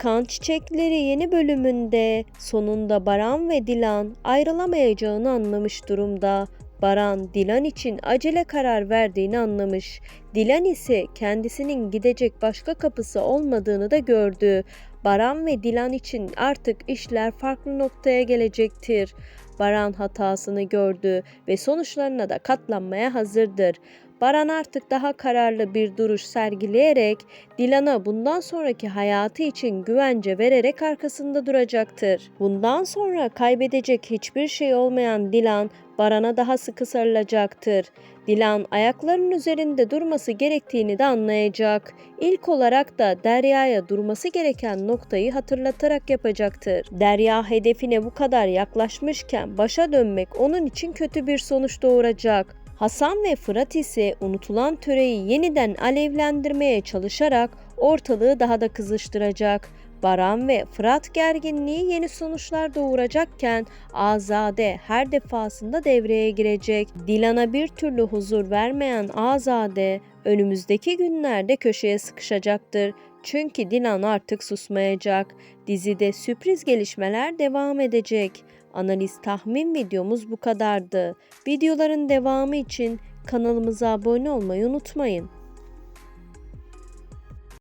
Kan Çiçekleri yeni bölümünde sonunda Baran ve Dilan ayrılamayacağını anlamış durumda. Baran Dilan için acele karar verdiğini anlamış. Dilan ise kendisinin gidecek başka kapısı olmadığını da gördü. Baran ve Dilan için artık işler farklı noktaya gelecektir. Baran hatasını gördü ve sonuçlarına da katlanmaya hazırdır. Baran artık daha kararlı bir duruş sergileyerek Dilan'a bundan sonraki hayatı için güvence vererek arkasında duracaktır. Bundan sonra kaybedecek hiçbir şey olmayan Dilan Baran'a daha sıkı sarılacaktır. Dilan ayaklarının üzerinde durması gerektiğini de anlayacak. İlk olarak da Derya'ya durması gereken noktayı hatırlatarak yapacaktır. Derya hedefine bu kadar yaklaşmışken başa dönmek onun için kötü bir sonuç doğuracak. Hasan ve Fırat ise unutulan töreyi yeniden alevlendirmeye çalışarak ortalığı daha da kızıştıracak. Baran ve Fırat gerginliği yeni sonuçlar doğuracakken Azade her defasında devreye girecek. Dilan'a bir türlü huzur vermeyen Azade önümüzdeki günlerde köşeye sıkışacaktır. Çünkü Dilan artık susmayacak. Dizide sürpriz gelişmeler devam edecek. Analiz tahmin videomuz bu kadardı. Videoların devamı için kanalımıza abone olmayı unutmayın.